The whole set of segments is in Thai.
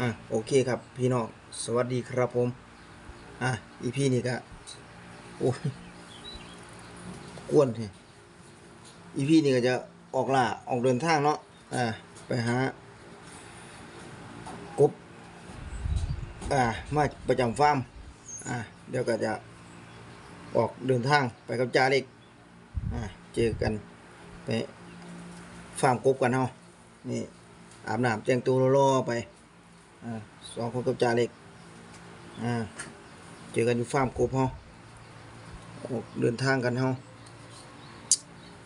อะโอเคครับพี่น้องสวัสดีครับผม อะอีพี่นี่ก็โอ้ยกวนทีอีพี่นี่ก็จะออกล่าออกเดินทางเนาะอ่าไปหากบอ่ามาประจำฟาร์มอ่าเดี๋ยวก็จะออกเดินทางไปกับจ่าเล็กอ่าเจอกันไปฟาร์มกบกันเฮานี่อาบน้ำแต่งตัวรอๆไป สองคนกับจ่าเล็กเจอกันอยู่ฟาร์มกบเฮาออกเดินทางกันเฮา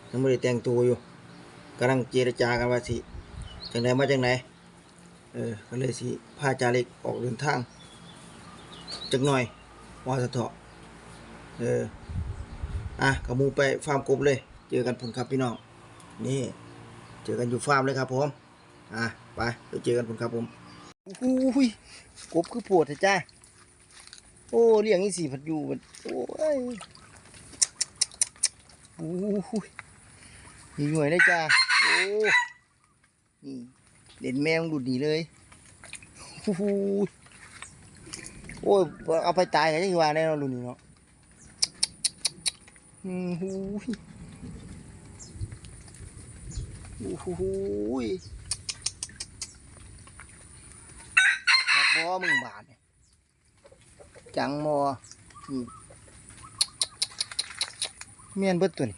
ยังไม่ได้แต่งตัวอยู่กำลังเจรจากันว่าสิจังไหนมาจังไหนเออก็เลยสิพาจ่าเล็กออกเดินทางจักหน่อยว่าสะเถาะเอออะกับมูไปฟาร์มกบเลย เจอกันพุ่นครับพี่น้องนี่ เจอกันอยู่ฟาร์มเลยครับผม อะ ไปไปเจอกันพุ่นครับผม อุ้ยกบคือปวดเถอะจ้าโอ้เลี้ยงนี่สี่ผัดอยู่มันโอ้ยโอ้ยนี่หน่วยได้จ้าโอ้นี่เด่นแมวดุดหนีเลยโอ้โหโอ้ยเอาไปตายกันยังว่าแน่นอนรุ่นนี้เนาะอืมหูยโอ้โหย หักบอ มึงบาทเนี่ยจังมอนี่เมียนเบิดตัวนี่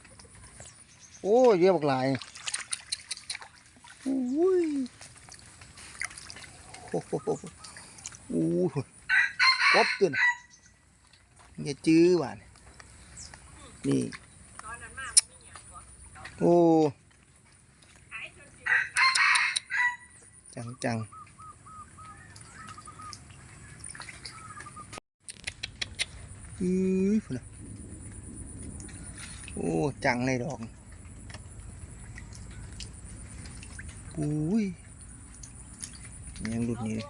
โอ้เยอะบักหลายอุ้ยโอ้โหโอ้โหกบตัวนี่อย่าจื้อหวานนี่โอ้จังจัง อือพุ่นน่ะโอ้จังเลยดอกอุ้ยยังหลุดนี่เลย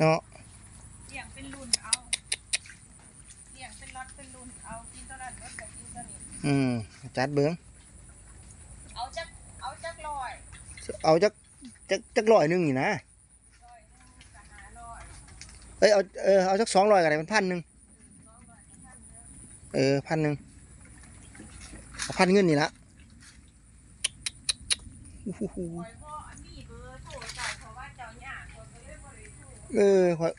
เนาะเลี้ยงเป็นรุ่นเอาเลี้ยงเป็นล็อตเป็นรุ่นเอากินตัวนั้นรถกับกินตัวนี้อืมจัดเบิ้งเอาจักเอาจักลอย เอาจักจักจักร้อยหนึงนี่นะ ลอยหนึงกับหาลอย เอ้ยเอาเออเอาจักสองร้อยกันเลยมันพันหนึ่งเออพันหนึ่งพันเงินนี่ละอู้หูคอยพ่ออันนี้เอร์โทรเจ้าเพราะเออข่อย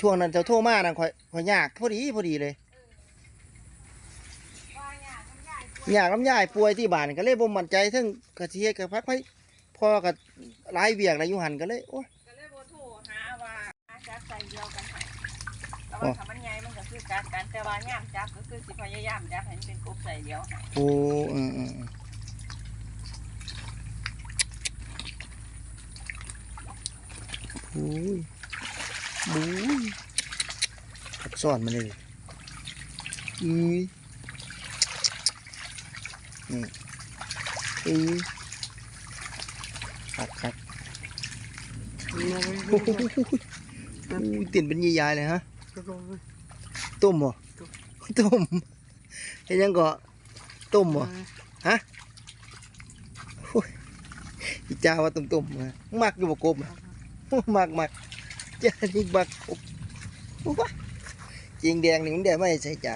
ช่วงนั้นเจ้าโทรมานะข่อยข่อยยากพอดีพอดีเลยอยากน้ำยายป่วยที่บ้านก็เลยบ่มั่นใจทั้งกระเทียกับพักไผพ่อกับหลายเวียกหลายอยู่หันก็เลยโอ้ย ก็เลยบ่โทรหาว่าหาจักใส่เดียวกันให้ แต่ว่าถ้ามันใหญ่มันก็คือจักกันแต่ว่าย่ามจักก็คือสิพยายามจักให้มันเป็นกบใส่เดียวให้โอ้อืมอืมอืมโอ้ยบูยขัดซ่อนมาเลยอือนี่อือขัดขัดโอ้โหอู้ยเตียนเป็นยายๆเลยฮะ ต้มบ่ต้มเห็นยังก็ต้มบ่ฮะโอ้ยอีจ้าว่าต้มต้มๆนะมักอยู่บ่กบอะโอ้มักมักจ้านี่มักกบโอ้วะเกียงแดงนี่มึงได้ไม่ใช่จ้า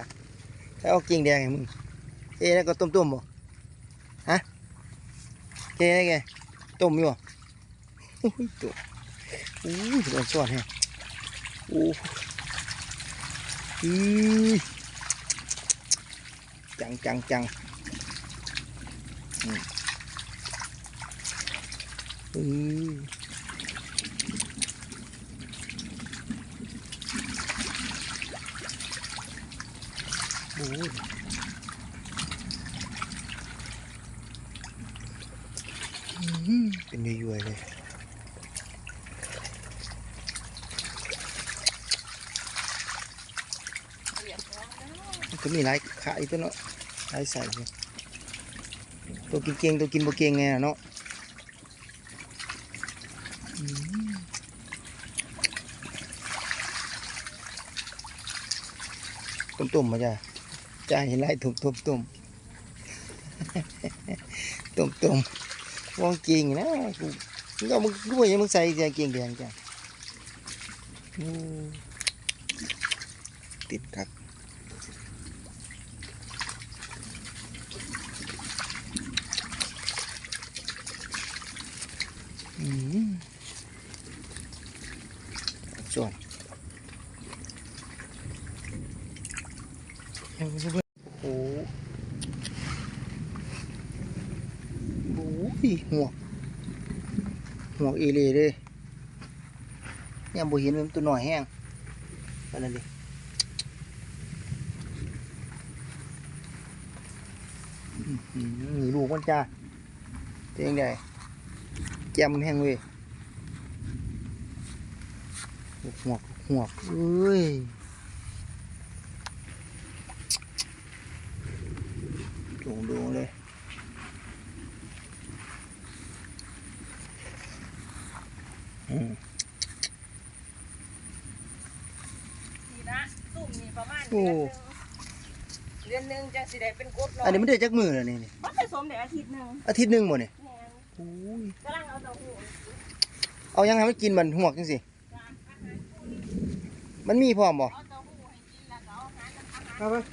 ถ้าเอาเกียงแดงให้มึงเอ้นั่นก็ต้มต้มๆบ่ฮะเอ้นั่นไงต้มอยู่บ่โอ้ยตัวโอ้ยโดนสอดแฮะโอ้อือ จังจังจังอืมอือโอ้เป็นยุ่ยๆเลย เรียบร้อยแล้ว มัน ก็มีหลายขาอีกตัวเนาะหลายใส่ตัวกินเกงตัวกินบ่เกงไงเนาะอืมต้มๆมาจ้ะจ้าเห็นไรตุ่มตุ่มตุ่มตุ่มตุ่มวงจริงนะกูมึงเอามึงกูบอกยังมึงใส่เสียเกียงแดงจ้ะอืมติดครับอืมส่วนโอ้โหโอ้โหหัวก หัวกอีหลีเลยยังบ่เห็นมันตัวหน่อยแห้งอันนั้นดิอื้อหือนี่ลูกมันจ้าเป็นยังไงแจมแห้งเว้ยหัวกหัวกเอ้ยด่งด่งเลย อืม นี่นะตุ่มนี่ประมาณโอ้เดือนหนึงเดือนหนึงจังสิได้เป็นกบน้อยอันนี้มันได้จักมือแล้วนี่นี่มันผสมได้อาทิตย์หนึงอาทิตย์หนึงหมดนี่แม่นโอ้ยกำลังเอาเต้าหู้เอายังไงมันกินมันหวกจังสิจานอาหารพวกนี้มันมีพร้อมบ่เอาเต้าหู้ให้กินแล้วก็เอาอาหารน้ำอาหาร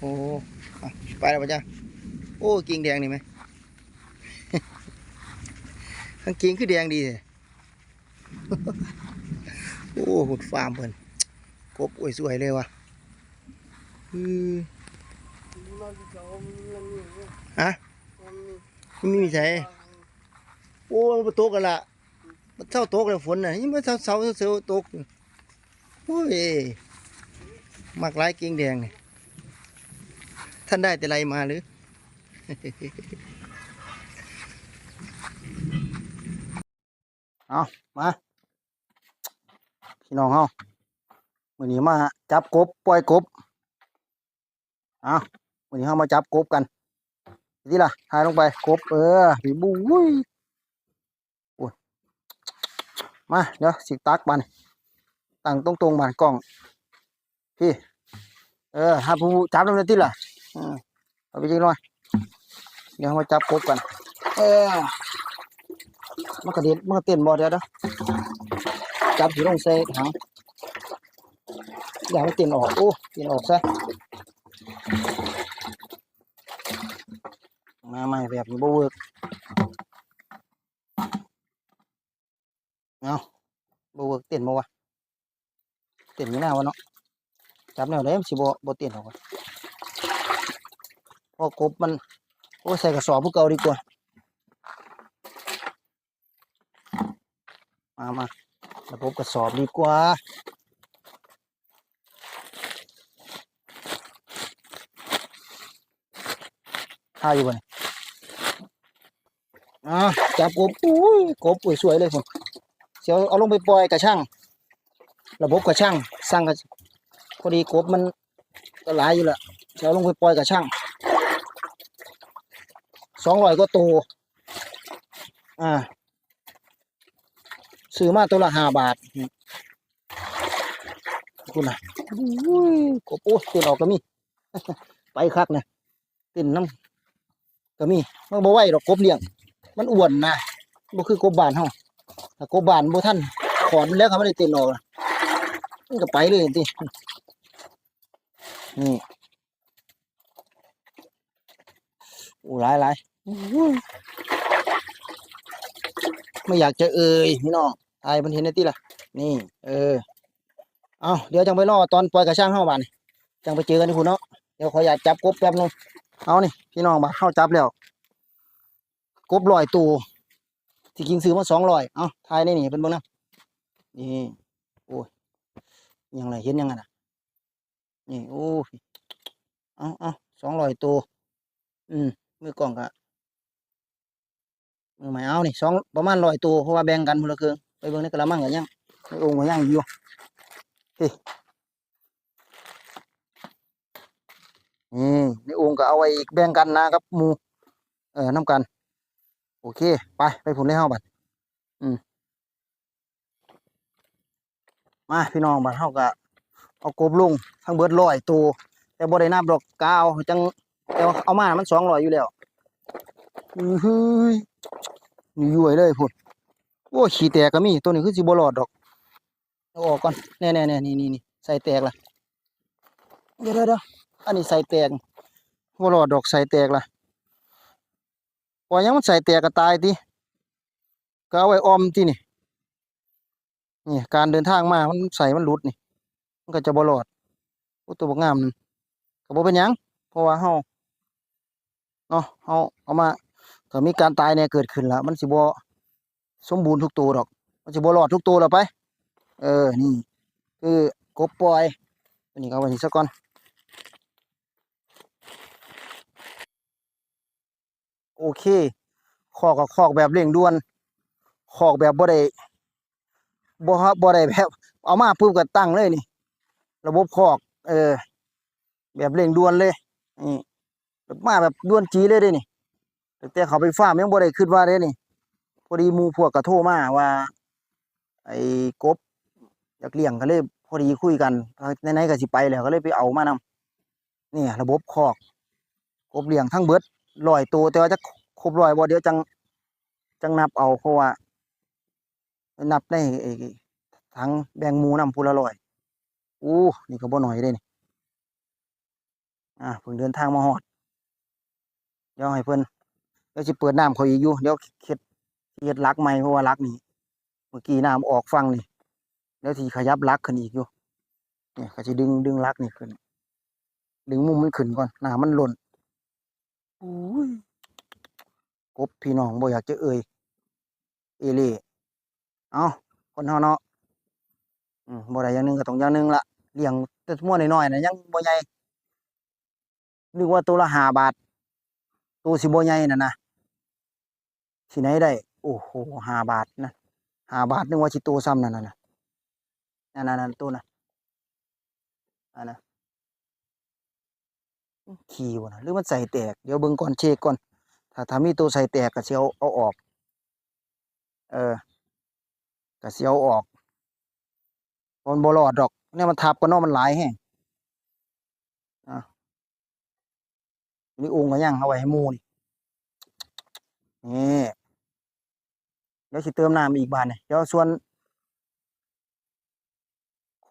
โอ้อะไปแล้วป่ะจ้าโอ้กิ่งแดงนี่ไหมทั้งกิ่งคือแดงดีเลย โอ้หุดฟาร์มเพิ่นกบอ้ยสวยเลยว่ะอือฮะมันมีใช่โอ้มันบ่ตกกันละมันเท่าตกแล้วฝนน่ะยังไม่เท่าเสาเสาตกโอ้ยมักหลายกิ่งแดงนี่ท่านได้แต่ไรมาหรือ เอามาพี่น้องเฮาวันนี้มาจับกบปล่อยกบเอาวันนี้เฮามาจับกบกันนี่ล่ะถ่ายลงไปกบเออผีบุ้ยโอ้ยมาเดี๋ยวสิตักบันตั้งตรงตรงๆบานกล้องพี่เออหาผู้จับลงเลยที่ล่ะเอาไปจริงหน่อยเดี๋ยวมาจับกบกันเออ มันกระเด็นมันกระเต้นบ่เดียวเด้อจับอยู่ลงใส่ถังอย่าให้มันเต้นออกโอ้เต้นออกซะมาใหม่แบบนี้บ่เวิร์กเอาบ่เวิร์กเต้นบ่วะเต้นอยู่หน้าวะเนาะจับแนวไหนมันสิบ่บ่เต้นออกพอกบมันโอ้ใส่กระสอบพวกเก่าดีกว่า มามาระบบกระสอบดีกว่าท่าอยู่บ่เนี่ยอ่าจับกบอุ้ยกบสวยเลยผมเดี๋ยวเอาลงไปปล่อยกระช่าง ระบบกระช่างสร้างกระพอดีกบมันก็หลายอยู่ละเดี๋ยวเอาลงไปปล่อยกระช่างสองร้อยก็โตอ่า ซื้อมาตัวละห้าบาทคุณนะอุ้ยกบโอ้เต้นออกก็มี ไปคักนะเต้นน้ำก็มีมันบ่ไหวดอกกบเลี้ยง มันอ้วนนะบ่คือกบบานเฮาถ้ากบบานบ่ท่านขอนแล้วเขาไม่ได้เต้นออกนะมันก็ไปเลยตินี่โอ้หลายหลายไม่อยากจะเอ่ยพี่น้อง ทายมันเห็นได้ติล่ะ นี่ เออ เอาเดี๋ยวจังไปรอตอนปล่อยกระช่างเข้าบ้านจังไปเจอกันที่คุณเนาะ เดี๋ยวขออยากจับกบแป๊บนึง เอานี่พี่น้องบ้าเข้าจับแล้ว กบลอยตัวที่กิงซื้อมาสองร้อย เอาทายในนี่เป็นบ้างนะนี่โอ้ยยังไงเห็นยังไงนะนี่โอ้ยเอาเอาสองร้อยตัวอืมมือกล่องกะมือหมายเอานี่สองประมาณร้อยตัวเพราะว่าแบ่งกันพนละเครื่อง ไปเบิ่งในกระมังกันยังในโอ่งกันยังอยู่เฮ้นี่ในโอ่งก็เอาไว้อีกแบ่งกันนะครับหมูเออน้ำกัน โอเค ไปไปผลเลยเฮาบัดอืมมาพี่น้องบัดเฮาก็เอากบลงทั้งเบิดร้อยตัวแต่บ่ได้นับดอกกาวจังแต่ว่าเอามามันสองร้อยอยู่แล้วอือหือยุ่ยเลยพุ่น โอ้ขี้แตกก็มี ตัวนี้คือสิบ่รอดดอกเอาออกก่อนแน่ๆๆนี่นี่นี่ใส่แตกละเดี๋ยวเดี๋ยวอันนี้ใส่แตกบ่รอดดอกใส่แตกละปล่อยยังมันใส่แตกก็ตายติก็เอาไว้ออมที่นี่นี่การเดินทางมา มันใส่มันหลุดนี่ มันก็จะบ่รอดโอ้ตัวบ่งามนั่นก็บ่เป็นยังเพราะว่าเฮาเนาะเฮาเอามาก็มีการตายแน่เกิดขึ้นและมันสิบ่ สมบูรณ์ทุกตัวดอก มันสิบ่รอดทุกตัวแล้วไป เออ นี่ คือกบปล่อยอันนี้ก็เอาไว้นี่ซะก่อน โอเคคอกกับคอกแบบเร่งด่วนคอกแบบบ่ได้บ่ฮะบ่ได้แบบ เอามาปุ๊บก็ตั้งเลยนี่ ระบบคอก เออ แบบเร่งด่วนเลยนี่มาแบบด่วนจีเลยเด้นี่แต่เขาไปฟ้าร์มยังบ่ได้คิดว่าเด้นี่ อดีมูพวกก็โทมาว่า ไอ้กบอยากเลี้ยงก็เลยพอดีคุยกันไหนๆก็สิไปแล้วก็เลยไปเอามานำนี่ระบบคอกกบเลี้ยงทั้งเบิดร้อยตัวแต่ว่าจะครบร้อยบ่เดี๋ยวจังจังนับเอาเพราะว่า นับไอ้ทั้งแบ่งมูนำผู้ละร้อยอู้นี่ก็บ่น้อยเด้นี่อ่าเพิ่งเดินทางมาฮอดเดี๋ยวให้เพิ่นเดี๋ยวสิเปิดน้ำเขาอีกอยู่เดี๋ยวเฮ็ด เฮ็ดลักใหม่เพราะว่าลักนี่เมื่อกี้น้ำออกฟังนี่ แล้วทีขยับลักขึ้นอีกอยู่เนี่ยก็จะดึงดึงลักนี่ขึ้น ดึงมุมมันขึ้นก่อนหน้ามันหล่นอุ้ยกบพี่น้องบ่อยากจะเอ่ยเอเล่เอาคนเฮาเนาะอืมบ่ได้อย่างหนึงก็ต้องอย่างหนึงละเลี้ยงแต่มั่วน้อยๆน่ะยังบ่ใหญ่นึกว่าตัวละห้าบาทตัวสิบ่ใหญ่น่ะนะที่ไหนได้ โอ้โหห้าบาทนะห้าบาทนึกว่าสิโตซ้ำนั่นน่ะนะนั่นนั่นนั่นตัวน่ะอันน่ะขี้วะนะหรือมันใส่แตกเดี๋ยวเบิ่งก่อนเช็คก่อน ถ้าถ้ามีตัวใส่แตกก็สิเอาเอาออก เออก็สิเอาออกเพราะมันบ่รอดดอกเนี่ยมันทับกันนาะมันหลายแฮงอะนี่องค์ก็ยังเอาไว้ให้มูนี่นี่ ดี๋ยวสิเติมน้ำอีกบาดนี่เดี๋ยวส่วน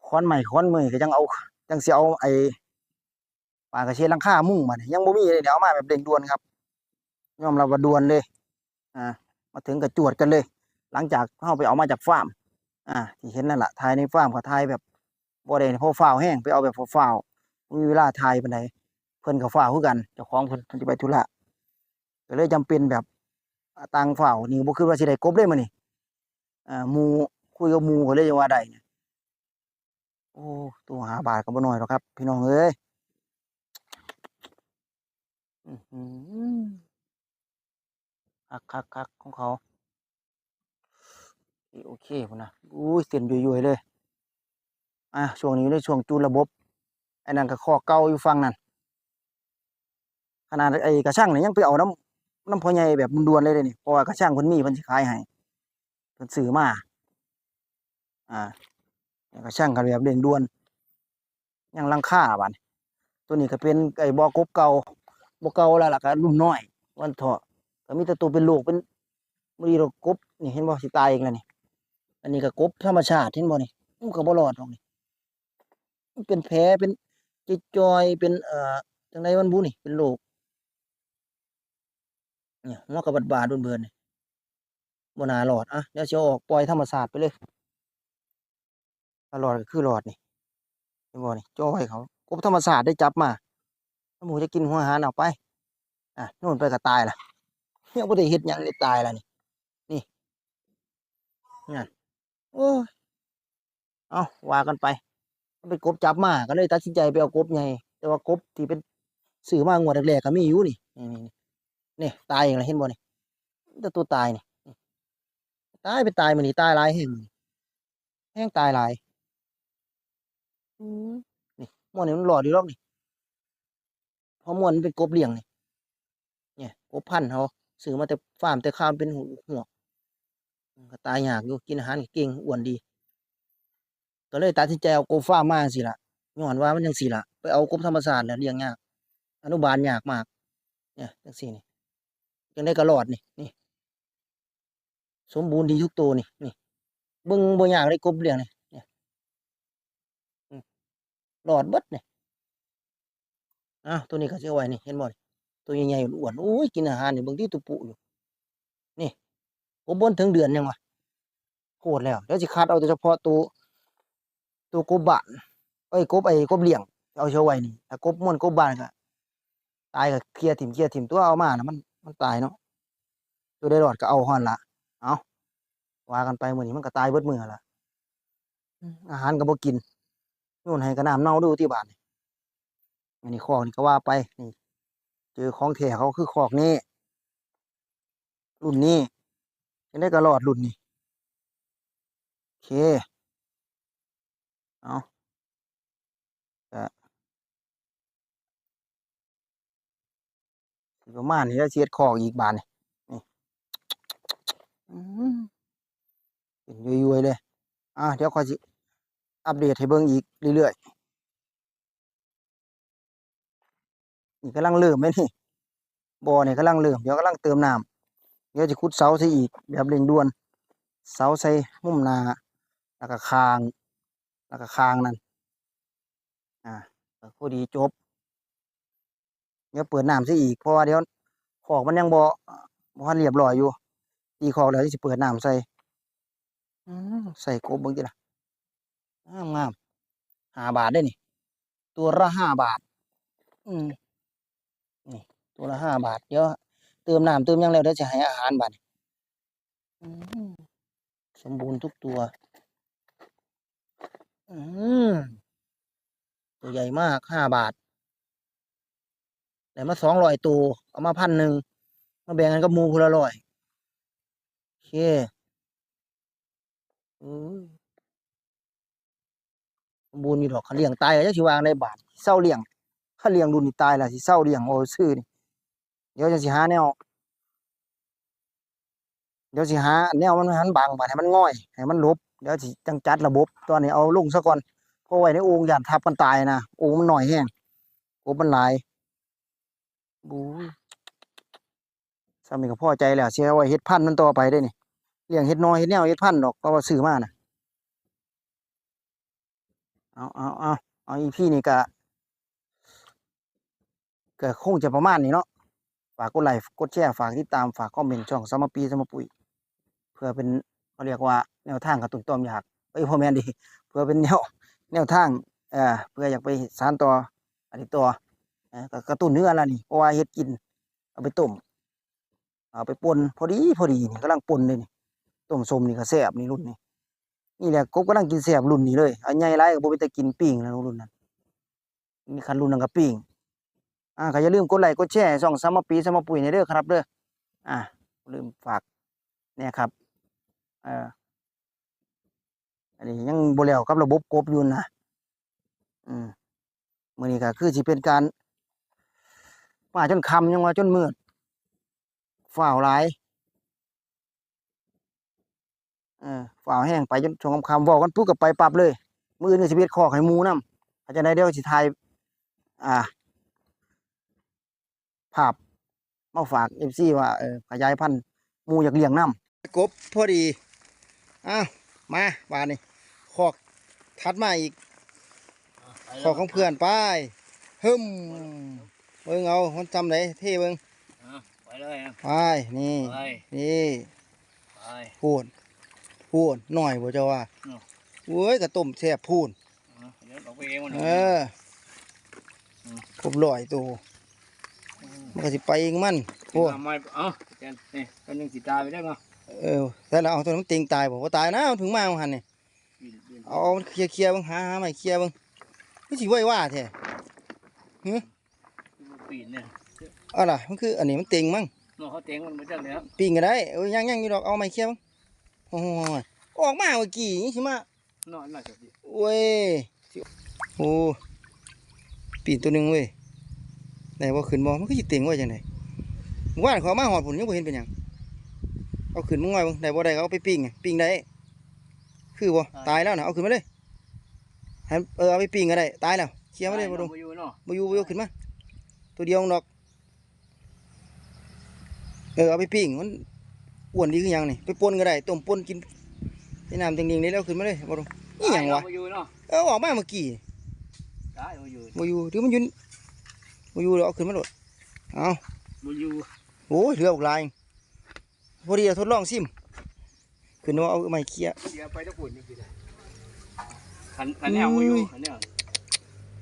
ค้อนใหม่ค้อนมือก็ยังเอายังเสิเอาไอ้ปลากระเชนหลังคามุ่งมาเนี่ยยังบ่มีเลยเดี๋ยวเอามาแบบเร่งด่วนครับยอมรับว่าด่วนเลย อ่า มาถึงก็จวดกันเลย หลังจากเฮาไปเอามาจากฟาร์มอ่า ที่เห็นนั่นแหละถ่ายในฟาร์มก็ถ่ายแบบบ่ได้พอฟ้าวแห้งไปเอาแบบพอฟ้าวมีเวลาถ่ายปานใดเพิ่อนก็ฟ้าวคือกันเจ้าของเพิ่นเพิ่นสิไปธุระก็เลยจำเป็นแบบ ต่างฟ้าวนี่บ่คิดว่าสิได้กบเลยมื้อนี้อ่าหมูคุยกับหมู่ก็เลยว่าได้โอ้ตัวหาบาทก็บ่น้อยหรอกครับ พี่น้องเอ้ยอื้อหือคักคักคักของเขา โอเคคพุ่นนะอุ้ยเสียนยุ่ยๆเลย อะช่วงนี้อยู่ในช่วงจูนระบบไอ้นั่นก็ข้อเก่าอยู่ฟังนั่นขนาดไอ้กระช่างนี่ยังไปเอาน้ำ น้ำพอใหญ่แบบด่วนเลยเด้นี่เพราะว่ากระช่างเพิ่นมีเพิ่นสิขายให้เพิ่นซื้อมาอ่าแล้วก็ช่างกันแบบเร่งด่วนยังลังค่าบานตัวนี้ก็เป็นไอ้บอกบเก่าบ่เก่าแล้วล่ะก็รุ่นน้อย วันเถาะก็มีแต่ตัวเป็นลูกเป็นบ่ดีดอกกบนี่เห็นบ่สิตายอีกแล้วนี่ อันนี้ก็กบธรรมชาติเห็นบ่นี่มันก็บ่รอดหรอกนี่มันเป็นแผลเป็นจิจอยเป็นเอ่อจังไดมันบุนี่เป็นโรค เนี่ยหัวกระบาดบาดเบิ่นๆนี่บ่น่ารอดอะเดี๋ยวสิเอาออกปล่อยธรรมชาสติไปเลยถ้ารอดก็คือรอดนี่เห็นบ่นี่จ้อยเขากบธรรมศาสตร์ได้จับมาหมูจะกินหัวหารเอาไป อะนู่นไปก็ตายล่ะยังบ่ได้เฮ็ดหยังเลยตายล้วนี่นี่นั่นโอ้ยเอาว่ากันไปมันเป็นกบจับมาก็เลยตัดสินใจไปเอากบใหญ่แต่ว่ากบที่เป็นซื้อมางวดแรกๆก็มีอยู่นี่นี่ นี่นี่ตายอย่างไรเห็นบ่นี่แต่ตัวตายนี่นี่ตายไปตายมันนี่ตายหลายแห่งมื้อนี้แห้งตายหลายอืมนี่ม่วนนี่มันหลอดอยู่รอกนี่เพราะม่วนมันเป็นกบเลี้ยงนี่เนี่ยกบพันธุ์เขาซื้อมาแต่ฟาร์มแต่ข้ามเป็นหัวหัวมันก็ตายยากอยู่กินอาหารก็เก่งอ้วนดี ก็เลยตัดสินใจเอากบฟาร์มมาจังซี่ล่ะย้อนว่ามันจังซี่ล่ะไปเอากบธรรมชาติแล้วเลี้ยงยากอนุบาลยากมากเนี่ยจังซี่นี่ ยังได้กระหลอดนี่นี่ สมบูรณ์ดีทุกตัวนี่นี่บิ่งบ่ยากเลยกบเลี้ยงนี่นี่หลอดบดนี่อ้าวตัวนี้ก็สิเอไว้นี่เห็นบ่นี่ตัวใหญ่ๆอ้วนๆโอ้ยกินอาหารนี่บิ่งที่ตุปุอยู่ นี่กบบนถึงเดือนยังวะโคตรแล้วเดี๋ยวสิคัดเอาแต่เฉพาะตัวตัวกบบ้านเอ้กบไอ้กบเลี้ยงเอาเชาไว้นี่ถ้ากบม่วนกบบ้านก็ตายก็เคลียร์ถิ่มเคลียร์ถิ่มตัวเอามานะมัน มันตายเนาะตัวได้รอดก็เอาฮอนละเอาว่ากันไปมือนี้มันก็ตายเบิดมือละอาหารก็บ่กินนู่นให้ก็น้ำเน่าดูที่บ้านนี่อันนี้คอกนี่ก็ว่าไปนี่เจอของแท้เขาคือคอกนี้รุ่นนี้ยังได้ก็รอดรุ่นนี้โอเคเอา สิ ประมาณนี้แล้วเช็ดคอกอีกบานนี่นี่เป็นยุยๆเลย อะเดี๋ยวคอยสิอัปเดตให้เบิ่งอีกเรื่อยๆ นี่กำลังเริ่มไหมนี่บ่อนี่กำลังเริ่มเดี๋ยวกำลังเติมน้ำเดี๋ยวจะขุดเสาใส่อีกแบบเร่งด่วน เสาใส่มุมนาแล้วก็คาง แล้วก็คางนั่นอ่าพอดีจบ เดี๋ยวเปิดน้ำซะอีกเพราะว่าเดี๋ยวขอกมันยังบ่บ่ทันเรียบร้อยอยู่ ตีขอกแล้วที่สิเปิดน้ำใส่อใส่กบเบิ่งติล่ะงามงามห้าบาทได้นี่ ตัวละห้าบาท อืมนี่ตัวละห้าบาท เดี๋ยวเติมน้ำเติมยังแล้วเดี๋ยวจะให้อาหารบาดนี้อืมสมบูรณ์ทุกตัว อืมตัวใหญ่มากห้าบาท ได้มาสองร้อยตัวเอามาพันหนึ่งมาแบ่งกันกับมูพนละร้อยโอเคอืมสมบูรณ์มีดอกเขาเลี้ยงตายแล้วจะสิวางในบาทเศร้าเลี้ยงถ้าเลี้ยงดูนี่ตายละสิเศร้าเลี้ยงโอ้ซื้อนี่เดี๋ยวจะสิหาแนวเดี๋ยวสิหาแนวมันห้มันบางบาดให้มันง่อยให้มันลบเดี๋ยวสิจังจัดระบบตอนนี้เอาลงซะก่อนเพราะไว้ในโอ่งยานทับมันตายนะโอ่งมันหน่อยแห้งกบมันหลาย บู๊ยสามีก็พอใจแล้วเสียไว้เฮ็ดพันธุ์มันต่อไปได้นี่เลี้ยงเฮ็ดน้อยเฮ็ดแนวเฮ็ดพันธุ์ดอกก็ว่าซื้อมาน่ะเอาเอาเอาเอาอีพี่นี่ก็ก็คงจะประมาณนี้เนาะฝากกดไลค์กดแชร์ฝากติดตามฝากคอมเมนต์ช่องสมปีสมปุ๋ยเพื่อเป็นเขาเรียกว่าแนวทางกระตุ้นต้อมอยากเอ้ยพ่อแม่นดี เพื่อเป็นแนวแนวทางเอ่อเพื่ออยากไปสานต่ออันนี้ต่อ ก็กระตุ้นเนื้อแล้วนี่เพราะว่าเฮ็ดกิน เอาไปต้มเอาไปป่นพอดีพอดีนี่กำลังป่นเลยนี่ต้มสมนี่ก็แซ่บนี่รุ่นนี้นี่แหละกบกำลังกินแซ่บรุ่นนี้เลยอันใหญ่หลายก็บ่ไปแต่กินปิ้งแล้วรุ่นนั้นนี่คันรุ่นนั้นก็ปิ้งอ่าก็อย่าลืมกดไลค์กดแชร์ช่องสามปีสามปุ๋ยในเด้อครับเด้ออ่าลืมฝากเนี่ยครับเอ่ออันนี้ยังโบ่แล้วกับระบบกบอยู่นะอืมมือนี้ก็คือสิเป็นการ มาจนคำยังว่าจนมืดฝ่าวหลายเออฝ่าวแห้งไปจนชงคำๆเว้ากันปุ๊บก็ไปปรับเลย มือนี่สิเบ็ดคอกให้หมูนํอาจจะได้เดี๋ยวสิถ่ายอ่าภาพมาฝาก MC ว่าเออขยายพันธุ์มูอยากเลี้ยงนํกบพอดีอ้าวมาบานนี่คอกถัดมาอีกคอกของเพื่อนไปฮึม เบิ่งเอามันจำไหนเท่เบิ่งอะไปเลยอะไปนี่ไปนี่ไป พูนพูนหน่อยบ่เจ้าว่าอ้าวเว้ยกระต้มแซ่บพูนอะเดี๋ยวออกไปเองมันเออครบร้อยตัวมันก็สิไปเองมันโอ้โอ้ไม่เอ้าเจนนี่ตัวหนึงสิตายไปได้เนาะเออแต่ละเอาตัวนั้นมันติงตายบ่ว่าตายนะเอาถึงมาเอาหันนี่บินบินเอาเอาเคลียร์เคลียร์ๆเบิ่งหาหาใหม่เคลียร์เบิ่งมันสิไว้ว่าแท้ ปีนเนี่ยเอาล่ะมันคืออันนี้มันติงมั้งเนาะเขาเต็งมันมาจากไหนครับปิ้งก็ได้เอ้ยยังยังอยู่ดอกเอาใหม่เคลียร์เบิ่งโอ้โหออกมาเมื่อกี้นี่สิมาเนาะน่าจะดีเว้ยสิโอ้ปีนตัวหนึ่งเว้ยไหนว่าขึ้นบ่มันก็สิเต็งไว้จังไดเมื่อวานเขามาหอดผุนยังบ่เห็นเป็นหยังเอาขึ้นมึงไว้เบิ่งได้บ่ได้ก็เอาไปปิ้งไงปิ้งได้คือบ่ตายแล้วนะเอาขึ้นมาเลยให้เออเอาไปปิ้งก็ได้ตายแล้วเคลียร์มาเลยบ่ดงบ่อยู่เนาะบ่อยู่บ่อยู่ขึ้นมา ตัวเดียวดอก เออเอาไปปิ้งมันอ้วนดีคือหยังนี่ไปป่นก็ได้ต้มป่นกินในน้ำจริงๆนี่แล้วขึ้นมาเลยบ่รู้นี่หยังวะบ่อยู่เนาะเออออกมาเมื่อกี้ได้บ่อยู่บ่อยู่ถือมันอยืนบ่อยู่แล้วเอาขึ้นมาโลดเอาบ่อยู่โอ้ยเหลือออกหลายพอดีจะทดลองซิมขึ้นมาเอาไม้เคี้ยเดี๋ยวไปตะปุ่นนี่คือได้คันคันแนวบ่อยู่คันแนว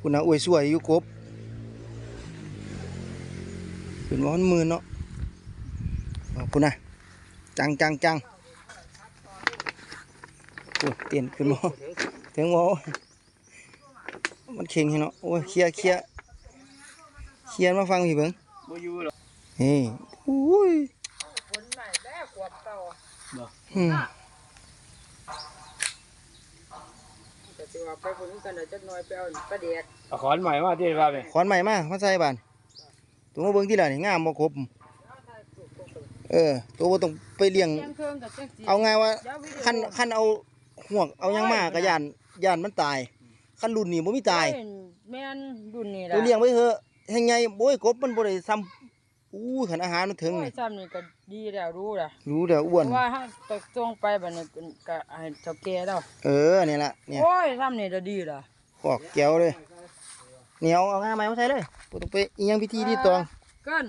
คุณนะอวยสวยอยู่ครบ ขึ้นมาหันหมื่นเนาะเอาคุณนะจังจังจังโอ้ยเตียนขึ้นมาถึงหมอมันเข่งให้เนาะโอ้ยเคลียร์เคลียร์เคลียร์มาฟังพี่เบิ่งบ่อยู่หรอกนี่อุ้ยผลใหม่แม่ขวดเก่าอืมก็สิว่าไปผลกันเดี๋ยวจักหน่อยไปเอาปลาแดกเอาขอนใหม่มาที่ว่าไปขอนใหม่มามาใส่บาน ตัวมาเบิ่งที่ละนี่งามบ่ครบเออ ตัวบ่ต้องไปเลี้ยงเที่ยงเครื่องกับจังสิเอาไงว่าเดี๋ยววิดีโอคันคันเอาห่วงเอาหยังมาก็ย่านย่านมันตายคันรุ่นนี้บ่มีตายเอ้แม่นรุ่นนี้ล่ะตัวเลี้ยงไว้เถอะแห่งใหญ่โอ้ยกบมันบ่ได้ซ้ำอู้ขันอาหารมันถึงโอ้ยนี่ซ้ำนี่ก็ดีแล้วรู้ล่ะรู้เดี๋ยวอ้วนเพราะว่าเฮาตกจงไปบัดนี้ก็ให้เจ้าแก่แล้วเออนี่ล่ะเนี่ยโอ้ยซ้ำนี่ก็ดีล่ะขอกแก้วเลย เหนียวเอางาใหม่มาใส่เลยบ่ต้องไปอีหยังพิธีที่ตอง เกิน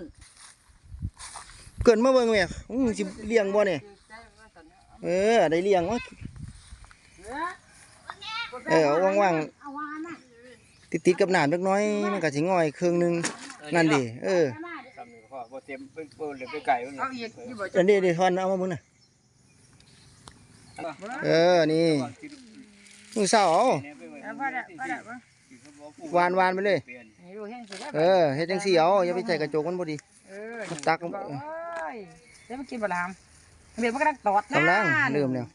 เกินมาเบิ่งแม่อื้อสิเลี้ยงบ่เนี่ยเออ ได้เลี้ยงวะเออเอาว่างๆติดๆกับน้ำเล็กน้อยมันก็สิง่อยเครื่องหนึงนั่นดิเออซ้ำนี่ก็พอบ่เต็มเปิ้นเปิ้นเลยไปไก่มันเอาอีกอยู่บ่อันนี้ดิทอนเอามามึงน่ะเออนี่มึงเศร้าเอาเอาพอละพอละ บ่วานวานไปเลยนี่ดูแห้งสิแล้วเออเฮ็ดจังซี่เอาอย่าไปใส่กระจกมันบ่ดี เออมันตักโอ้ยเดี๋ยวมันกินบ่ลามเดี๋ยวมันกำลังตอดกำลังเริ่มแล้ว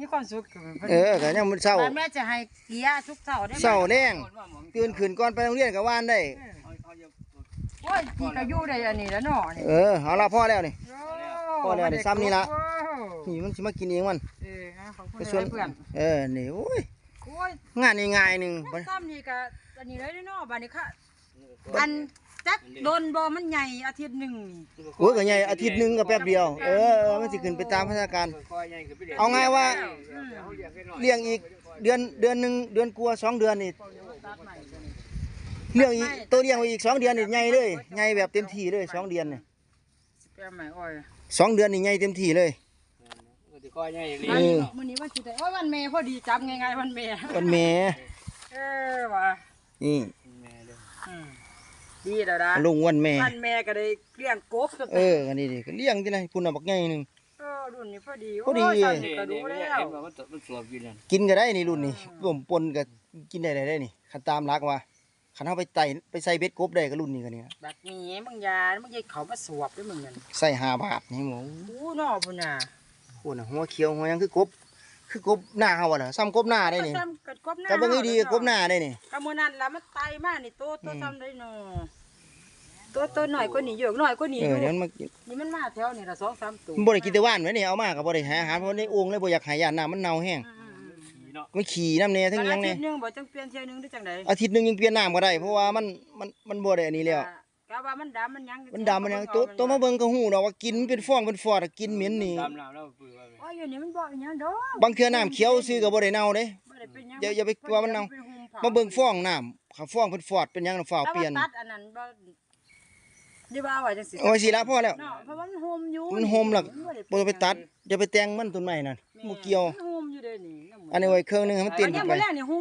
มีความสุขเออก็ยังมันเศร้าบ้านแม่จะให้เกียร์ทุกเสาร์ได้ไหมเศร้าแรงตื่นขึ้นก่อนไปโรงเรียนก็ว่านได้ โอ้ยจีก็อยู่ได้อันนี้แล้วเนาะนี่เออเอาละพอแล้วนี่โพอแล้วนี่ซ้ำนี่ละ โอ้นี่มันสิมากินเองมันเอออะขอบคุณไปส่วนเพื่อน เออนี่โอ้ยโอ้ยงานง่ายๆหนึงมันซ้ำนี่ก็อันนี้เลยเนาะบ้านนี้ค่ะอันจักโดนบ่มันใหญ่อาทิตย์หนึงนี่โอ้ยก็ใหญ่อาทิตย์หนึงก็แป๊บเดียว เออเออมันสิขึ้นไปตามพัฒนาการ เอาไงว่าเลี้ยงอีกเดือนเดือนหนึงเดือนกลัวาสองเดือนนี่ตัดใหม่ตัวนี้เลี้ยงอีกตัวเลี้ยงไว้อีกสองเดือนนี่ใหญ่เลยใหญ่แบบเต็มที่เลยสองเดือนนี่สิแปลใหม่โอ้ยสองเดือนนี่ใหญ่เต็มที่เลยสิ ก้อยใหญ่เลยอันนี้มื้อนี้วันที่ใดโอ้ยวันแม่พอดีจับง่ายๆวันแม่วันแม่เออว่ะนี่แม่เด้ออืมดีแล้วนะลงวันแม่ วันแม่ก็ได้เลี้ยงกบสุดเอออันนี้ดิก็เลี้ยงจังได๋พุ่นน่ะบักใหญ่หนึง เออรุ่นนี้พอดีพอดี โยซ้ำนี่นี่ก็ดูนี่แล้วเห็นว่ามันมันสวบอยู่นั่นกินก็ได้นี่รุ่นนี้รวมปนก็กินได้ได้นี่คันตามรักว่าคันเฮาไปไต่ไปใส่เบ็ดกบได้ก็รุ่นนี้ก็เนี่ยบักนี้มึงอยามึงอยัยเขามาสวบด้วยมึงนั่นใส่5บาทนี่หมูอู้นอพุ่นน่ะ พุ่นน่ะหัวเขียวหัวหยังคือกบ คือกบหน้าเฮาอะน่ะซ้ำกบหน้าได้นี่ซ้ำกับกบหน้าก็เบิ่งให้ดีกบหน้าได้นี่กะมื้อนั้นล่ะมันไตมานี่โตโตอืมซ้ำได้เนาะตัวตัวหน่อยกว่านี้เยอะหน่อยกว่านี้เอออยู่เดี๋ยวมันมากินนี่มันมาแถวนี่ละ2 3ตัวมันบ่ได้กินแต่ว่านไว้นี่เอามาก็บ่ได้ให้อาหารเพราะในโอ่งเลยบ่อยากให้ยานน้ำมันเน่าแห้งอืมขี่เนาะมันขี้น้ำแน่ๆทั้งหยังอาแน่ทิตย์หนึงบ่จังเปลี่ยนเที่ยวหนึงได้จังได๋อาทิตย์หนึงยังเปลี่ยนน้ำก็ได้เพราะว่ามันมันมันบ่ได้อันนี้แล้ว กะว่ามันดำมันหยังมันดำมันหยังตัวตัวมาเบิ่งก็ฮู้ดอกว่ากินเป็นฟองเป็นฟอดอะกินเหม็นนี่ตามน้ำแล้วปื้อไว้โอ้ยอยู่นี่มันบ่อีหยังดอกบางเทื่อน้ำเขียวซื้อก็บ่ได้เน่าเด้บ่ได้เป็นหยังอย่าอย่าไปกลัวมันเน่าพิ่มาเบิ่งฟองน้ำข้าฟองเป็นฟอดเป็นหยังน่ะฟ้าวเปลี่ยนแต่ว่าตัดอันนั้นบ่เดี๋ยวว่าเอาไว้จังซี่โอ้ยสิละพอแล้วเนาะเพราะว่ามันโฮมอยู่มันโฮมหลักบ่ต้องไปตัดอย่าไปแต่งมันต้นไม้นั่นบ่เกี่ยวมันโฮมอยู่เด้นี่อันนี้ไว้เครื่องหนึงให้มันเต้นอันขึ้นี้นไปบ่แล้วนี่โฮ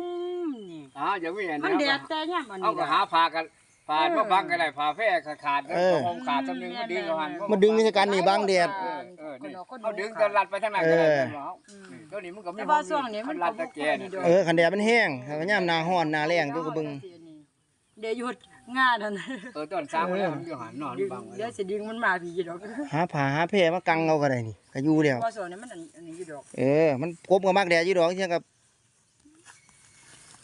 มนี่อ้าอย่ามีอันมันนี้แดดแต่ยามอันเอานี้ก็หาพากัน พามาบังกันได้พาแพร่ขาดแล้วหอมขาดจำนึงมันดึงกับหันมาดึงนิสการนี่บางแดด เออเออนี่เอาดึงกันลัดไปทางไหนก็ได้เนาะตัวนี้มันก็มีแต่ว่าช่วงนี้มันลัดตะแกนี่เออคันแดดมันแห้งถ้ายามหน้าร้อนหน้าแล้งตัวก็เบิ่งเดี๋ยวหยุดงานนั่นเออต้นสร้างไว้แล้วมันอยู่หันนอนดึงบังไว้เดี๋ยวสิดึงมันมาพี่ดอกหาผ้าหาแพรมากังเอาก็ได้นี่ก็อยู่แล้วว่าส่วนนี้มันอันนี้อยู่ดอกเออ มันกบกับมักแดดอยู่ดอกเที่ยกับ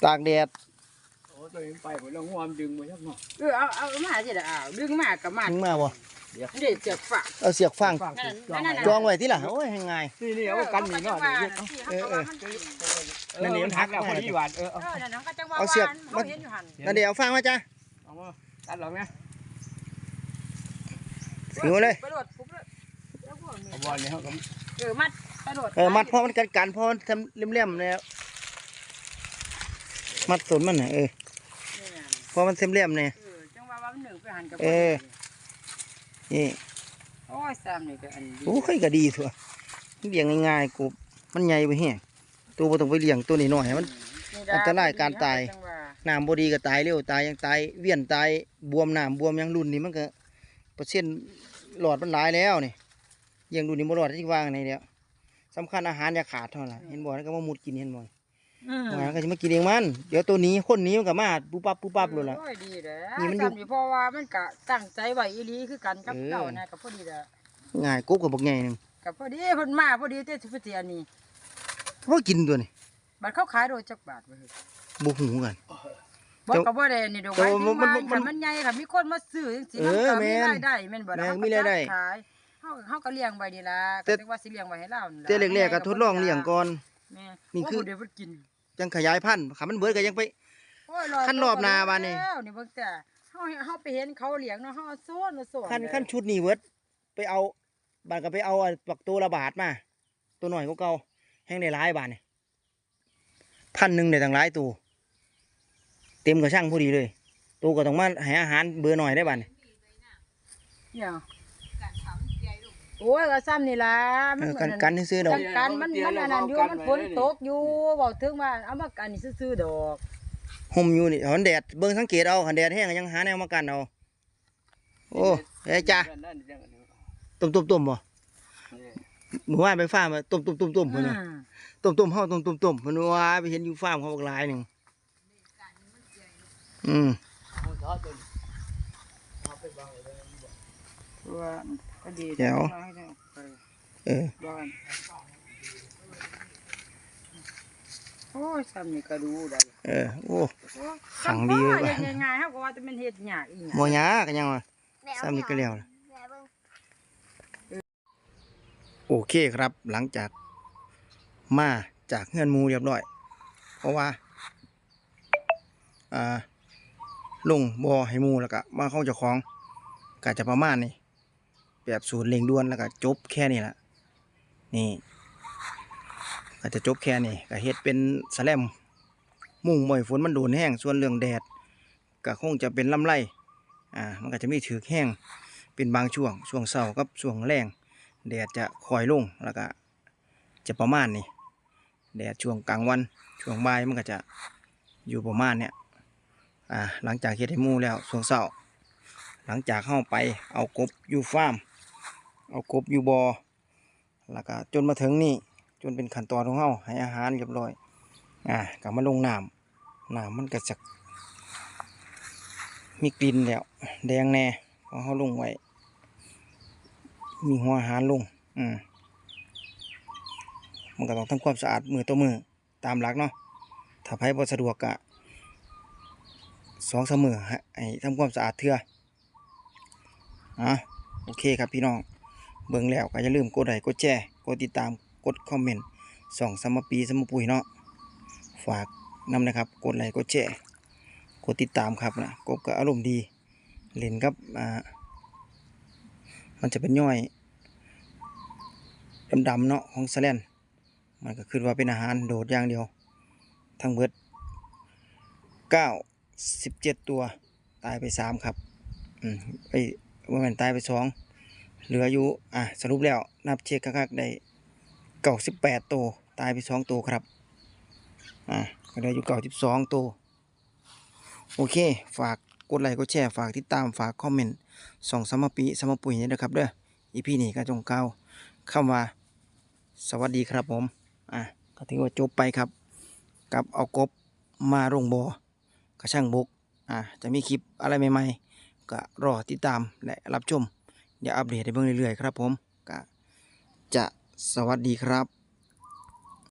ตากแดดโอ้ ตัวนี้ไปหมดแล้วงวมดึงมาชักเนาะเออเอาเอามาสิล่ะอ้าวดึงมากับมาถึงมาบ่เดี๋ยวเจ็บฝากเอาเสียกฟังนั่นนั่นจองไว้ที่ล่ะโอ้ยยังไงนี่นี่เอากันนี่เนาะเออเออนั่นนี่มันทักแล้วพอดีหวานเออเออนั่นน้องก็จังว่าเอาเสียบมันเห็นอยู่หั่นนั่นเดี๋ยวเอาฟังมาจ้ะเอามาตัดหรอไงถึงมาเลยไปโหลดปุ๊บเลยนี่เอาบ่นี่เฮาก็เออมัดกระโดดเออมัดพอมันกันกันพอมันทำเลี่ยมๆแล้วมัดสนมันน่ะเออ เนี่ยพอมันเลี่ยมๆเนี่ย เออจังว่าว่ามันหนึ่งไปหันกับเออ นี่โอ้ยซ้ำนี่ก็อันดีโอ้ยก็ดีถั่วเลี้ยงง่ายๆกูมันใหญ่ไปแห้งตัวบ่ต้องไปเลี้ยงตัวนี้หน่อยมัน อันตรายการตาย จังว่าน้ำบดีก็ตายเร็วตายยังตายเวียนตายบวมน้ำบวมยังรุ่นนี่มันก็เปอร์เซ็นต์หลอดมันหลายแล้วนี่ยังรุ่นนี้บ่หลอดที่วางในเดียวสำคัญอาหารอย่าขาดเท่านั้นล่ะเห็นบ่แล้วก็มามุดกินเห็นบ่ อืมมันก็จะมากินเองมัน เดี๋ยวตัวนี้คนนี้มันก็มาปุ๊บปั๊บปุ๊บปั๊บเลยล่ะ โอ้ยดีเด้อนี่มันอยู่ซ้ำนี่เพราะว่ามันก็ตั้งใจไว้อีหลีคือกันกับเออเก่านะกับพอดีเด้อง่ายกบกับบักใหญ่หนึงกับพอดีเพิ่นมาพอดีแต่สิไปเตียนี่พอกินตัวนี้บัดเขาขายโดยจักบาทเว้ยบ่หูกัน บ่เจ้าก็บ่ได้นี่ดอกเจ้าไว้ที่มันว่ามันคันมันใหญ่ค่ะมีคนมาซื้อจังซี่เออมันก็แม่มีนรายได้แม่นบ่ล่ะแม่นเฮมีรายได้ขายเฮาเฮาก็เลี้ยงไว้นี่ล่ะแต่ ก็นึกว่าสิเลี้ยงไว้ให้เรานี่ล่ะแต่แรกๆก็ทดลองเลี้ยงก่อน แม่นี่คือโยผู้เดียวเพิ่นกิน จังขยายพันธุ์ขามันเบิดก็ยังไป โอ้ยขั้นรอบหน้าบาดนี้ แล้วนี่เบิ่งแต่เฮาเฮาไปเห็นเขาเลี้ยงเนาะเฮาเอาโซนเอาโซนขั้นเลยขั้นชุดนี้เบิดไปเอาบาทก็ไปเอาอันปักตัวละบาทมา ตัวหน่อยก็เก่าแห้งได้หลายบาทนี่พันหนึ่งได้ตั้งหลายตัวเต็มกับช่างพอดีเลย ตัวก็ต้องมาให้อาหารเบอร์หน่อยได้บาทนี่เนี่ย โอ้ยก็ซ้ำนี่ล่ะเอมันอเหมืกัอนนกันซื้อๆดอกกันกันมันมันอันนั้นอยู่มันฝนตกอยู่เว้าถึงว่าเอามากันนี่ซื่อๆดอกห่มอยู่นี่หอนแดดเบิ่งสังเกตเอาหันแดดแห้งก็ยังหาแนวมากันเอาโอ้เอ้ยจ้านั่นจังอันนี้ต้มต้มต้มบ่นี่หมู่บ้านไปฟาร์มอะต้มต้มต้มต้มอืเพิ่นน่ะมต้มต้มเฮาต้มต้มต้มเพิ่นว่าไปเห็นอยู่ฟาร์มเขาบักหลายหนึงอืมเอาเถอะตัวนี้เอา ไปวางไว้เลยว่าก็ดีแจ๋วเอาให้ได้ไปเออบ้านโอ้ยซ้ำนี่ก็ดูได้เออโอ้โอ้ยขังดีเว้ยเฮ็ดง่ายๆเฮาก็ว่าจะเป็นเฮ็ดยากอีหยังบ่ยากกันยังวะซ้ำนี่ก็แล้วล่ะโอเคครับหลังจากมาจากเฮือนหมูเรียบร้อย เพราะว่าอ่าลงบ่อให้หมูแล้วก็มาเข้าเจ้าของก็จะประมาณนี้ แบบศูนย์เร่งด่วนแล้วก็จบแค่นี้ละนี่ก็จะจบแค่นี้ก็เฮ็ดเป็นสแลมมุ่งบ่อยฝนมันโดนแห้งส่วนเรื่องแดดก็คงจะเป็นลำไรอ่ามันก็จะมีถือแห้งเป็นบางช่วงช่วงเช้ากับช่วงแรงแดดจะคอยลงแล้วก็จะประมาณนี้แดดช่วงกลางวันช่วงบ่ายมันก็จะอยู่ประมาณเนี้ยอ่าหลังจากเฮ็ดให้มูแล้วช่วงเช้าหลังจากเข้าไปเอากบอยู่ฟาร์ม เอากบอยู่บอ่อแล้วก็จนมาถึงนี่จนเป็นขั้นตอนของเฮาให้อาหารเรียบร้อยอ่าก็มาลงน้ำน้ำมันก็จะมีกลิ่นแล้วแดงแน่เพอเขาลงไว้มีหัวอาหารลงอืมมันก็ต้องทำความสะอาดมือต่อมือตามหลักเนาะถ้าไผบ่สะดวกกะสองเสมอให้ให้ทำความสะอาดเทื่ออะโอเคครับพี่น้อง เบิ่งแล้วก็อย่าลืมกดไลค์กดแชร์กดติดตามกดคอมเมนต์ส่องสมปีสมปุยเนาะฝากนำนะครับกดไลค์กดแชร์กดติดตามครับนะกบก็อารมณ์ดีเล่นครับอ่ามันจะเป็นย่อยดำๆเนาะของแสแลนมันก็คือว่าเป็นอาหารโดดอย่างเดียว ทั้งเบิดเก้าสิบเจ็ดตัวตายไปสามครับ อืมไอ้ว่ามันตายไปสอง เหลืออยู่อะสรุปแล้วนับเช็คคักๆได้เก้าสิบแปดตัวตายไปสองตัวครับอะก็ได้อยู่เก้าสิบสองตัวโอเค ฝากกดไลค์กดแชร์ฝากติดตามฝากคอมเมนต์ส่องสมปีสมปุ๋ยนี่นะครับเด้ออีพีนี้ก็จงเก้าวคำว่า สวัสดีครับผมอะก็ถือว่าจบไปครับ กับเอากบมาลงบอกระช่างบกอะจะมีคลิปอะไรใหม่ ๆ ก็รอติดตามและรับชม เดี๋ยวอัปเดตให้เบิ่งเรื่อยๆครับผมก็จะสวัสดีครับ